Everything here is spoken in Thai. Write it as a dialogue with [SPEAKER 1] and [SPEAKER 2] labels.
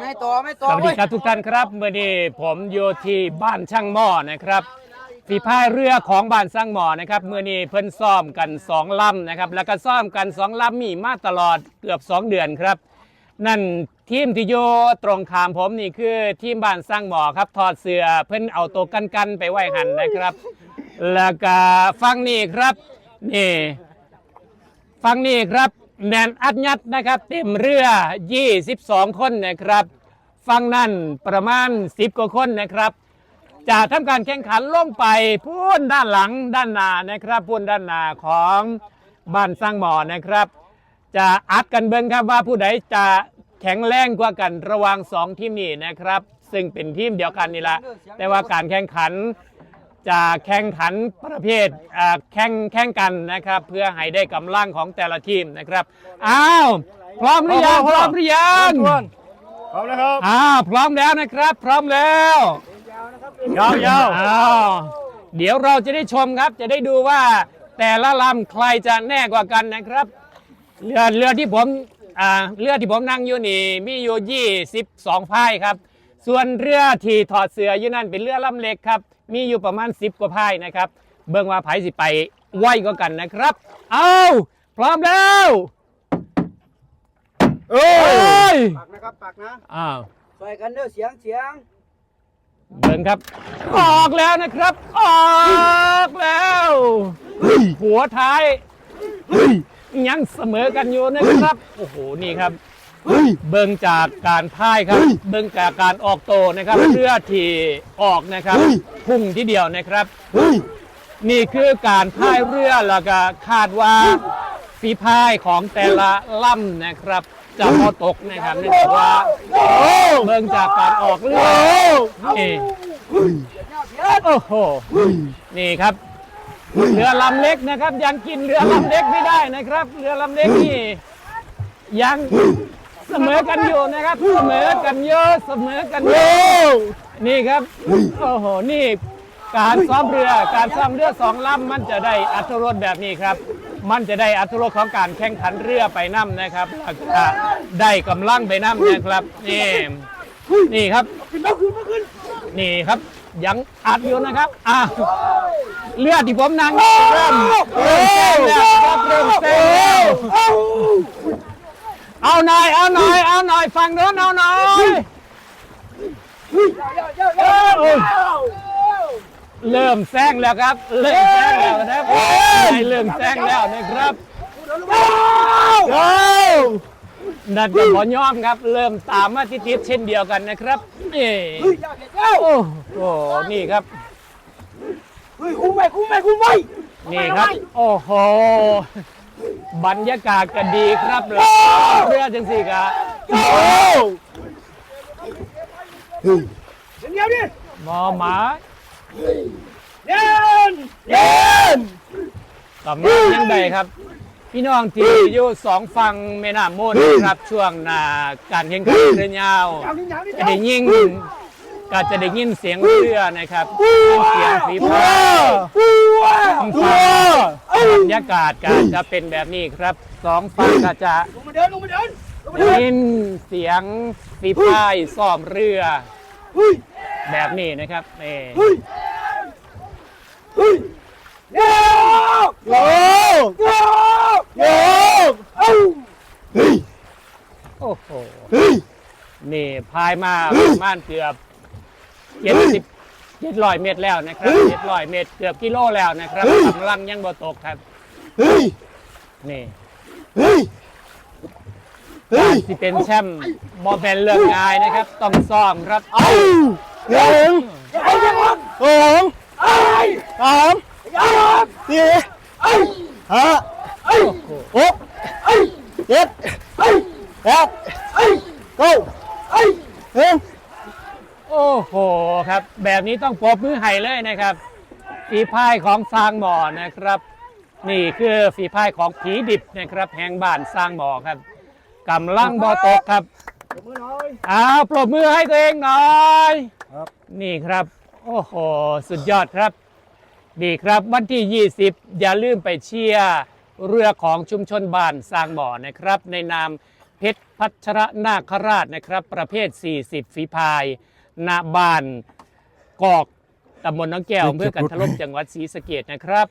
[SPEAKER 1] ไม่ต่อไม่ต่อ
[SPEAKER 2] สวัสดีครับทุกท่านครับเมื่อนี้ผมอยู่ที่บ้านช่างหม้อนะครับฝีพายเรือของบ้านช่างหม้อนะครับเมื่อนี้เพิ่นซ่อมกันสองลำนะครับแล้วก็ซ่อมกันสองลำมีมาตลอดเกือบสองเดือนครับ นั่นทีมที่โยตรงขามผมนี่คือทีมบ้านสร้างหมอครับถอดเสือเพิ่นเอาตัวกันกันๆไปไว้หันนะครับ แล้วก็ฟังนี่ครับนี่ฟังนี่ครับ แนนอัดยัดนะครับ เต็มเรือ 22 คนนะครับ ฟังนั่นประมาณ 10 กว่าคนนะครับจะทำการแข่งขันลงไปพูนด้านหลังด้านหน้านะครับพูนด้านหน้าของบ้านสร้างหมอนะครับ จะอัดกันเบิ้งครับว่าผู้ใดจะแข็งแรงกว่ากันระหว่างสองทีมนี้นะครับ ซึ่งเป็นทีมเดียวกันนี่แหละแต่ว่าการแข่งขัน จะแข่งขันประเภทอ่าแข่งแข่งกันนะครับ เพื่อให้ได้กำลังของแต่ละทีมนะครับอ้าวพร้อมหรือยังพร้อมหรือยัง
[SPEAKER 3] พร้อมแล้วครับ
[SPEAKER 2] อ้าวพร้อมแล้วนะครับ พร้อมแล้ว
[SPEAKER 3] ยาวยาว
[SPEAKER 2] อ้าวเดี๋ยวเราจะได้ชมครับจะได้ดูว่าแต่ละลำใครจะแน่กว่ากันนะครับเรือเรือที่ผมอ่าเรือที่ผมนั่งอยู่นี่มีอยู่22พายครับ ส่วนเรือที่ถอดเสืออยู่นั่นเป็นเรือลำเล็กครับ มีอยู่ประมาณ 10 กว่าพายนะครับ เบิ่งว่าไผสิไปไวกว่ากันนะครับ เอาพร้อมแล้ว
[SPEAKER 3] เอ้
[SPEAKER 2] เอ้
[SPEAKER 3] ย
[SPEAKER 2] ย
[SPEAKER 1] ปักนะครับปักนะ
[SPEAKER 2] อ้าว
[SPEAKER 1] ช่วยกันเด้อเสียงเสียง
[SPEAKER 2] เบิ่งครับ ออกแล้วนะครับ ออกแล้วหัวท้าย
[SPEAKER 3] เฮ้ย
[SPEAKER 2] ยังเสมอกันอยู่นะครับ โอ้โห นี่ครับ
[SPEAKER 3] เฮ้ย
[SPEAKER 2] เบิ่งจากการพายครับ
[SPEAKER 3] เฮ้ย
[SPEAKER 2] เบิ่งจากการออกโตนะครับ
[SPEAKER 3] เฮ้ย
[SPEAKER 2] เพื่อที่ออกนะครับ
[SPEAKER 3] เฮ้ย
[SPEAKER 2] พุ่งที่เดียวนะครับ
[SPEAKER 3] เฮ้ย
[SPEAKER 2] นี่คือการพายเรือแล้วก็คาดว่าฝีพายของแต่ละล่ำนะครับจะพอตกนะครับเนื่องจากว่าเบิ่งจากการออกเรือนี่
[SPEAKER 3] เฮ้ย
[SPEAKER 2] โอ้โห
[SPEAKER 3] เฮ้ย
[SPEAKER 2] นี่ครับเรือลำเล็กนะครับ ยังกินเรือลำเล็กไม่ได้นะครับ เรือลำเล็กนี่ยัง เสมอกันอยู่นะครับ เสมอกันเยอะเสมอกันเยอะนี่ครับโอ้โหนี่ การซ้อมเรือการซ้อมเรือสองลำมันจะได้อัตรสแบบนี้ครับ มันจะได้อัตรสของการแข่งขันเรือไปน้ำนะครับแล้วก็ได้กำลังไปน้ำนะครับนี่นี่ครับนี่ครับยังอัดอยู่นะครับอะเลือดที่ผมนั่งอยู่เริ่มเริ่มแซงแล้วครับเริ่มแซงแล้ว เอาหน่อย เอาหน่อย เอาหน่อยฟังโน้นเอาหน่อยเริ่มแซงแล้วครับ เริ่มแซงแล้วนะครับเริ่มแซงแล้วนะครับนั่นก็ขอยอมครับ เริ่มตามมาติดๆเช่นเดียวกันนะครับนี่โอ้โหนี่ครับ
[SPEAKER 1] เฮ้ยคุ้มไปคุ้มไปคุ้มไป
[SPEAKER 2] นี่ครับ โอ้โห บรรยากาศก็ดีครับแล้วเรือจังสี่กะ
[SPEAKER 3] เฮ้ย
[SPEAKER 1] เดี๋ยวดิ
[SPEAKER 2] หมอหมา
[SPEAKER 1] เย็น
[SPEAKER 3] เย็น
[SPEAKER 2] กำลังยังใดครับ พี่น้องที่อยู่สองฝั่งแม่น้ำมูลนะครับช่วงหนาการแข่งขันเรือยาว
[SPEAKER 1] เอาดิเอาดิ
[SPEAKER 2] จะได้ยินก็จะได้ยินเสียงเรือนะครับเสียงฝีพาย
[SPEAKER 3] ตัว
[SPEAKER 2] บรรยากาศก็จะเป็นแบบนี้ครับสองฝั่งก็จะ
[SPEAKER 1] ลงมาเดินลงมาเดินลงมา
[SPEAKER 2] ได้
[SPEAKER 1] เดิน
[SPEAKER 2] ยินเสียงฝีพายซ้อมเรือ
[SPEAKER 3] เฮ้ย
[SPEAKER 2] แบบนี้นะครับนี่
[SPEAKER 3] เฮ้ยเฮ้ย
[SPEAKER 1] เดี๋ยว
[SPEAKER 3] โอ้โอ้โอ้เอ้าเฮ้ย
[SPEAKER 2] โอ้โห
[SPEAKER 3] เฮ้ย
[SPEAKER 2] นี่พายมาประมาณเกือบเจ็ดสิบ เจ็ดร้อยเมตรแล้วนะครับเจ็ดร้อยเมตรเกือบกิโลแล้วนะครับกำลังยังบ่ตกครับ
[SPEAKER 3] เฮ้ย
[SPEAKER 2] นี่
[SPEAKER 3] เฮ้ยเฮ้ย
[SPEAKER 2] ที่เป็นแชมป์บอเป็นเรื่องง่ายนะครับ ต้องซ้อมครับ
[SPEAKER 3] เอ้าหนึ่ง
[SPEAKER 1] ไอ้ยังวัน
[SPEAKER 3] สองสามสี่ห้าหกเจ็ดแปดเก้าหนึ่ง
[SPEAKER 2] โอ้โหครับ แบบนี้ต้องปรบมือให้เลยนะครับ ฝีพายของสร้างหมอนะครับ นี่คือฝีพายของผีดิบนะครับแห่งบ้านสร้างหมอครับกำลังบอตกครับ
[SPEAKER 1] มือหน่อย
[SPEAKER 2] อ้าวปรบมือให้ตัวเองหน่อย
[SPEAKER 3] ครับ
[SPEAKER 2] นี่ครับ โอ้โห สุดยอดครับ ดีครับวันที่ 20 อย่าลืมไปเชียร์เรือของชุมชนบ้านสร้างบ่อนะครับ ในนามเพชรพัชรนาคราชนะครับ ประเภท 40 ฝีพาย นาบานกอกตำบลน้องแก้วอำเภอกันทะลมจังหวัดศรีสะเกดนะครับ